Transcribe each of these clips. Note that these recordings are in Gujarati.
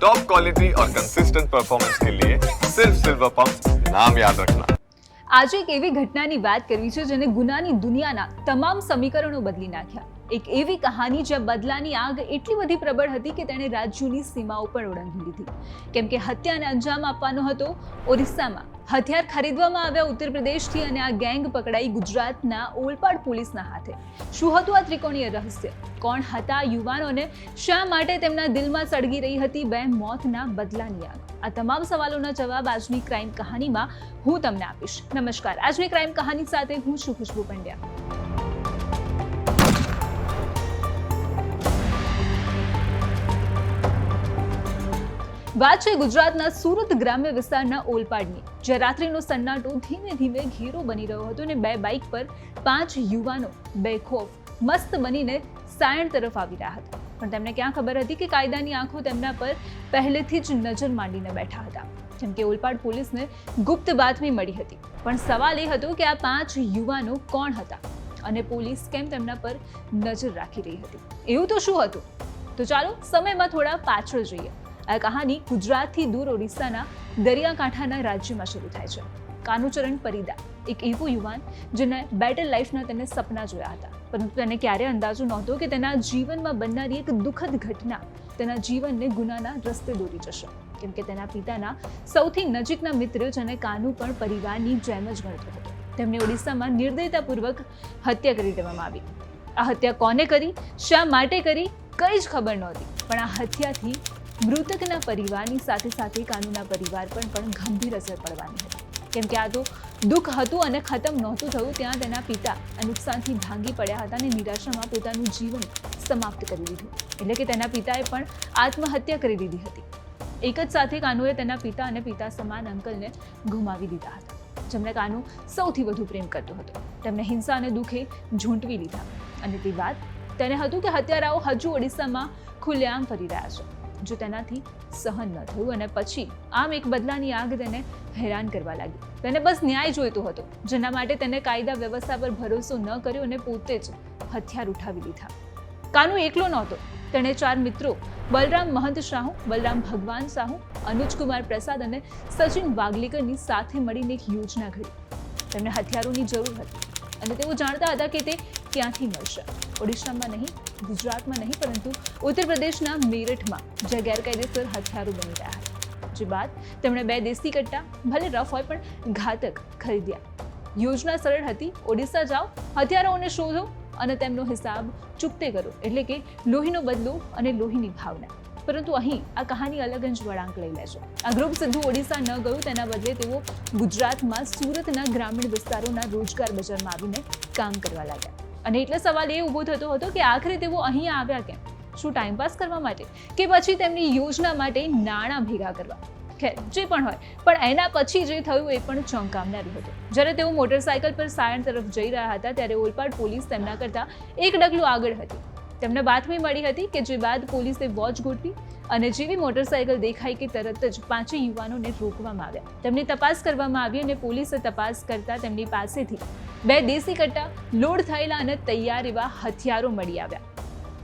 टॉप क्वालिटी और कंसिस्टेंट परफॉर्मेंस के लिए सिर्फ सिल्वर पंप नाम याद रखना આજે એક એવી ઘટનાની વાત કરવી છે જેને ગુનાની દુનિયાના તમામ સમીકરણો બદલી નાખ્યા એક એવી કહાની જ્યાં બદલાની આગ એટલી બધી પ્રબળ હતી કે તેણે રાજ્યોની સીમાઓ પણ ઓળંગી લીધી કેમ કે હત્યાને અંજામ આપવાનો હતો ઓરિસ્સામાં હથિયાર ખરીદવામાં આવ્યા ઉત્તર પ્રદેશથી અને આ ગેંગ પકડાઈ ગુજરાતના ઓલપાડ પોલીસના હાથે. શું હતું આ ત્રિકોણીય રહસ્ય? કોણ હતા યુવાનોને? શા માટે તેમના દિલમાં સળગી રહી હતી બે મોતના બદલાની આગ? આ તમામ સવાલોના જવાબ આજની ક્રાઇમ કહાનીમાં હું તમને આપીશ. નમસ્કાર. આજની ક્રાઇમ કહાની સાથે હું છું ખુશ્બુ પંડ્યા. વાત છે ગુજરાતના સુરત ગ્રામ્ય વિસ્તારના ઓલપાડની, જ્યાં રાત્રિનો સન્નાટો ધીમે ધીમે ઘેરો બની રહ્યો હતો અને બે બાઇક પર પાંચ યુવાનો બેખોફ, મસ્ત બનીને સાયણ તરફ આવી રહ્યા હતા. પણ તેમને ક્યાં ખબર હતી કે કાયદાની આંખો તેમના પર પહેલેથી જ નજર માંડીને બેઠા હતા. જેમ કે ઓલપાડ પોલીસને ગુપ્ત બાતમી મળી હતી. પણ સવાલ એ હતો કે આ પાંચ યુવાનો કોણ હતા અને પોલીસ કેમ તેમના પર નજર રાખી રહી હતી? એવું તો શું હતું? તો ચાલો સમયમાં થોડા પાછળ જઈએ. આ કહાની ગુજરાતથી દૂર ઓડિશાના દરિયાકાંઠાના રાજ્યમાં શરૂ થાય છે. કાનુચરણ પરિદા, એક એવો યુવાન જેને બેટર લાઈફના તેને સપના જોયા હતા. પરંતુ તેને ક્યારે અંદાજો નહોતો કે તેના જીવનમાં બનનારી એક દુઃખદ ઘટના તેના જીવનને ગુનાના રસ્તે દોરી જશે. કેમ કે તેના પિતાના સૌથી નજીકના મિત્ર જેને કાનુ પણ પરિવારની જેમ જ ગણતો હતો. તેમને ઓડિશામાં નિર્દયતાપૂર્વક હત્યા કરી દેવામાં આવી. આ હત્યા કોને કરી, શા માટે કરી, કંઈ જ ખબર નહોતી. પણ આ હત્યાથી મૃતકના પરિવારની સાથે સાથે કાનુના પરિવાર પર પણ ગંભીર અસર પડવાની હતી. કેમ કે આ તો દુઃખ હતું અને ખતમ નહોતું થયું, ત્યાં તેના પિતા નુકસાનથી ભાંગી પડ્યા હતા અને નિરાશામાં પોતાનું જીવન સમાપ્ત કરી દીધું. એટલે કે તેના પિતાએ પણ આત્મહત્યા કરી દીધી હતી. એક જ સાથે કાનુએ તેના પિતા અને પિતા સમાન અંકલને ગુમાવી દીધા હતા, જેમણે કાનુ સૌથી વધુ પ્રેમ કરતો હતો. તેમણે હિંસા અને દુઃખે ઝૂંટવી લીધા. અને તે વાત તેને હતું કે હત્યારાઓ હજુ ઓડિશામાં ખુલ્લેઆમ ફરી રહ્યા છે. જો તેનાથી સહન ન થયું અને પછી આમ એક બદલાની આગ તેને હેરાન કરવા લાગી. તેને બસ ન્યાય જોઈતો હતો, જેના માટે તેને કાયદા વ્યવસ્થા પર ભરોસો ન કર્યો અને પોતે જ હથિયાર ઉઠાવી લીધા. કાનુ એકલો નહોતો, તેણે ચાર મિત્રો, બલરામ મહંત શાહુ, બલરામ ભગવાન સાહુ અનુજકુમાર પ્રસાદ અને સચિન વાગલીકરની સાથે મળીને એક યોજના ઘડી. તેમને હથિયારોની જરૂર હતી અને તેઓ જાણતા હતા કે તે ક્યાંથી મળશે? ઓડિશામાં નહીં, ગુજરાતમાં નહીં, પરંતુ ઉત્તર પ્રદેશના મેરઠમાં જ્યાં ગેરકાયદેસર હથિયારો બની રહ્યા હતા. જે બાદ તેમણે બે દેશી કટ્ટા, ભલે રફ હોય, પણ ઘાતક ખરીદ્યા. યોજના સરળ હતી, ઓડિશા જાઓ, હથિયારોને શોધો અને તેમનો હિસાબ ચૂકતે કરો, એટલે કે લોહીનો બદલો અને લોહીની ભાવના. પરંતુ અહીં આ કહાની અલગ જ વળાંક લઈ લે છે આ ગ્રુપ સીધું ઓડિશા ન ગયું, તેના બદલે તેઓ ગુજરાતમાં સુરતના ગ્રામીણ વિસ્તારોના રોજગાર બજારમાં આવીને કામ કરવા લાગ્યા. અને એટલે સવાલ એ ઊભો થતો હતો કે આખરે તેઓ અહીં આવ્યા કેમ? શું ટાઈમપાસ કરવા માટે? કે પછી તેમની યોજના માટે નાણાં ભેગા કરવા? ખેર, જે પણ હોય. પણ એના પછી જે થયું એ પણ ચોંકાવનારું હતું. જ્યારે તેઓ મોટરસાયકલ પર સાયણ તરફ જઈ રહ્યા હતા, ત્યારે ઓલપાડ પોલીસ તેમના કરતાં એક ડગલું આગળ હતી. તેમને બાતમી મળી હતી કે જે બાદ પોલીસે વોચ ગોઠવી અને જેવી મોટરસાયકલ દેખાઈ કે તરત જ પાંચે યુવાનોને રોકવામાં આવ્યા. તેમની તપાસ કરવામાં આવી અને પોલીસે તપાસ કરતા તેમની પાસેથી બે દેશી કટ્ટા લોડ થયેલા અને તૈયાર એવા હથિયારો મળી આવ્યા.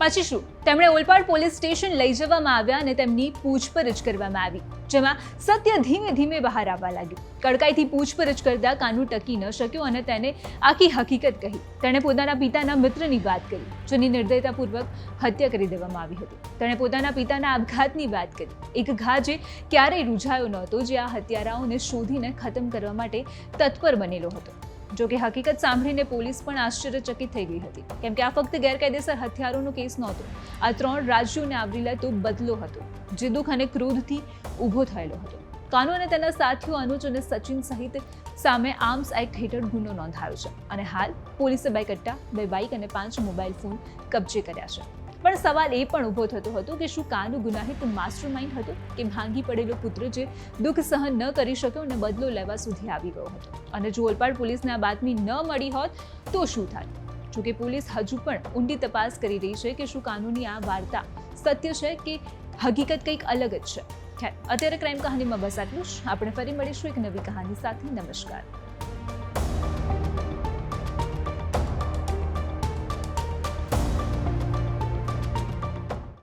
પછી શું? તેમણે ઓલપાડ પોલીસ સ્ટેશન લઈ જવામાં આવ્યા અને તેમની પૂછપરછ કરવામાં આવી, જેમાં સત્ય ધીમે ધીમે બહાર આવવા લાગ્યું. કડકાઈથી પૂછપરછ કરતા કાનુ ટકી ન શક્યો અને તેને આખી હકીકત કહી. તેણે પોતાના પિતાના મિત્રની વાત કરી, જેની નિર્દયતાપૂર્વક હત્યા કરી દેવામાં આવી હતી. તેણે પોતાના પિતાના આપઘાતની વાત કરી. એક ઘા જે ક્યારેય રૂઝાયો નહોતો, જે આ હત્યારાઓને શોધીને ખતમ કરવા માટે તત્પર બનેલો હતો. જો કે હકીકત સાંભળીને પોલીસ પણ આશ્ચર્યચકિત થઈ ગઈ હતી. કેમ કે આ ફક્ત ગેરકાયદેસર હથિયારોનો કેસ નહોતો. આ ત્રણ રાજ્યોને આવરી લેતો બદલો હતો, જે દુઃખ અને ક્રોધથી ઊભો થયેલો હતો. કાનુ અને તેના સાથીઓ અનુજ અને સચિન સહિત સામે આર્મ્સ એક્ટ હેઠળ ગુનો નોંધાયો છે. અને હાલ પોલીસે બે કટ્ટા, બે બાઇક અને પાંચ મોબાઈલ ફોન કબજે કર્યા છે. પણ સવાલ એ પણ ઊભો થતો હતો કે શું કાનું ગુનાહિત માસ્ટર માઇન્ડ હતો કે ભાંગી પડેલો પુત્ર જે દુઃખ સહન ન કરી શક્યો અને બદલો લેવા સુધી આવી ગયો હતો? અને જો ઓલપાડ પોલીસને આ બાતમી ન મળી હોત, તો શું થાય? જોકે પોલીસ હજુ પણ ઊંડી તપાસ કરી રહી છે કે શું કાનૂની આ વાર્તા સત્ય છે કે હકીકત કંઈક અલગ જ છે? ખેર, અત્યારે ક્રાઇમ કહાનીમાં બસ આટલું જ. આપણે ફરી મળીશું એક નવી કહાની સાથે. નમસ્કાર.